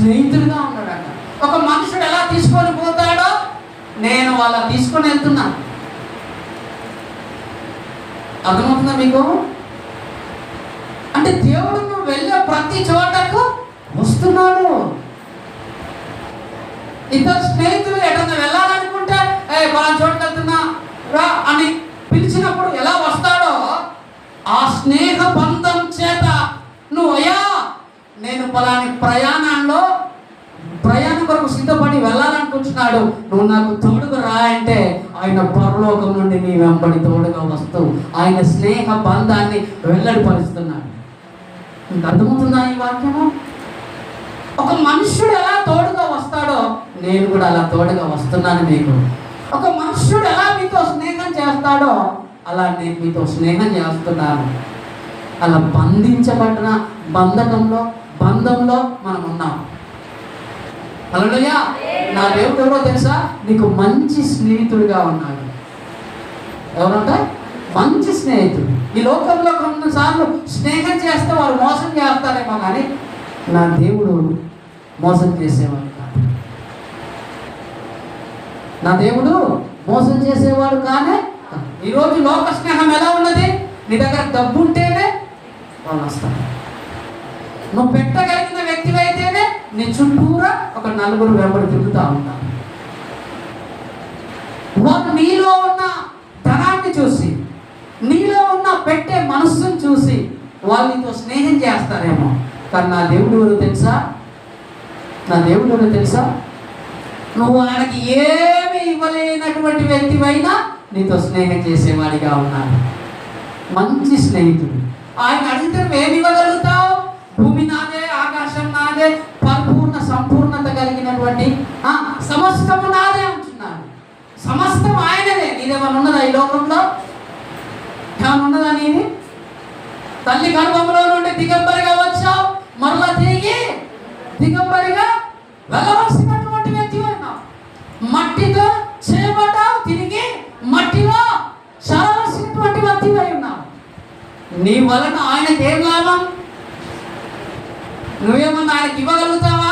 స్నేహితుడిగా ఉన్నాడంట. ఒక మనుషుడు ఎలా తీసుకొని పోతాడో నేను వాళ్ళ తీసుకొని వెళ్తున్నాను అర్థమవుతుందా మీకు? అంటే దేవుడు నువ్వు వెళ్ళే ప్రతి చోటకు వస్తున్నాడు. ఇద్దరు స్నేహితులు ఎటన్నా వెళ్ళాలనుకుంటే ఏ వాళ్ళ చోటుకు వెళ్తున్నా రా అని పిలిచినప్పుడు ఎలా వస్తాడో ఆ స్నేహ బంధం చేత నువ్వు అయ్యా నేను పలాని ప్రయాణంలో ప్రయాణం కొరకు సిద్ధపడి వెళ్ళాలనుకుంటున్నాడు. నువ్వు నాకు తోడుగా రా అంటే ఆయన పరలోకం నుండి నీ వెంబడి తోడుగా వస్తూ ఆయన స్నేహ బంధాన్ని వెల్లడిపరుస్తున్నాడు. మీకు అర్థమవుతుందా ఈ వాక్యము? ఒక మనుష్యుడు ఎలా తోడుగా వస్తాడో నేను కూడా అలా తోడుగా వస్తున్నాను మీకు. ఒక మనుష్యుడు ఎలా మీతో స్నేహం చేస్తాడో అలా నేను మీతో స్నేహం చేస్తున్నాను. అలా బంధించబడిన బంధకంలో బంధంలో మనం ఉన్నాం అలడయ్యా నా దేవుడు ఎవరో తెలుసా? నీకు మంచి స్నేహితుడిగా ఉన్నాడు. ఎవరంటే? మంచి స్నేహితుడు. ఈ లోకంలో కొన్నిసార్లు స్నేహం చేస్తే వారు మోసం చేస్తారేమో కానీ నా దేవుడు మోసం చేసేవాడు కాదు. నా దేవుడు మోసం చేసేవాడు కానే ఈరోజు లోక స్నేహం ఎలా ఉన్నది? నీ దగ్గర డబ్బు ఉంటేనే వాళ్ళు వస్తారు. నువ్వు పెట్టగలిగిన వ్యక్తి చుట్టూరా ఒక నలుగురు వెంబడి తిరుగుతూ ఉంటారు. వారు నీలో ఉన్న ధనాన్ని చూసి నీలో ఉన్న పెట్టే మనస్సును చూసి వాళ్ళు నీతో స్నేహం చేస్తారేమో. కానీ నా దేవుడు ఎవరు తెలుసా? నా దేవుడు ఎవరు తెలుసా? నువ్వు ఆయనకి ఏమి ఇవ్వలేనటువంటి వ్యక్తివైనా నీతో స్నేహం చేసేవాడిగా ఉన్నాడు. మంచి స్నేహితుడు. ఆయన అడిగితే ఏమి ఇవ్వగలుగుతావు? భూమి నాదే ఆకాశం నాదే సంపూర్ణత కలిగినటువంటి సమస్తము నాదే అంటున్నాడు. సమస్తం ఆయనదే. నీదేమన్నా ఉన్నదా ఈ లోకంలో? ఏమన్నా ఉన్నదా నీది? తల్లి గర్భంలో నుండి దిగంబరిగా వచ్చావు. మరలా తిరిగి దిగంబరిగా వెళ్ళవలసినటువంటి వ్యక్తి ఉన్నావు. మట్టితో చేయబడ్డావు తిరిగి మట్టిలో చదవలసినటువంటి వ్యక్తి ఉన్నావు. నీ వలన ఆయనకి ఏం లాభం? నువ్వేమన్నా ఆయనకి ఇవ్వగలుగుతావా?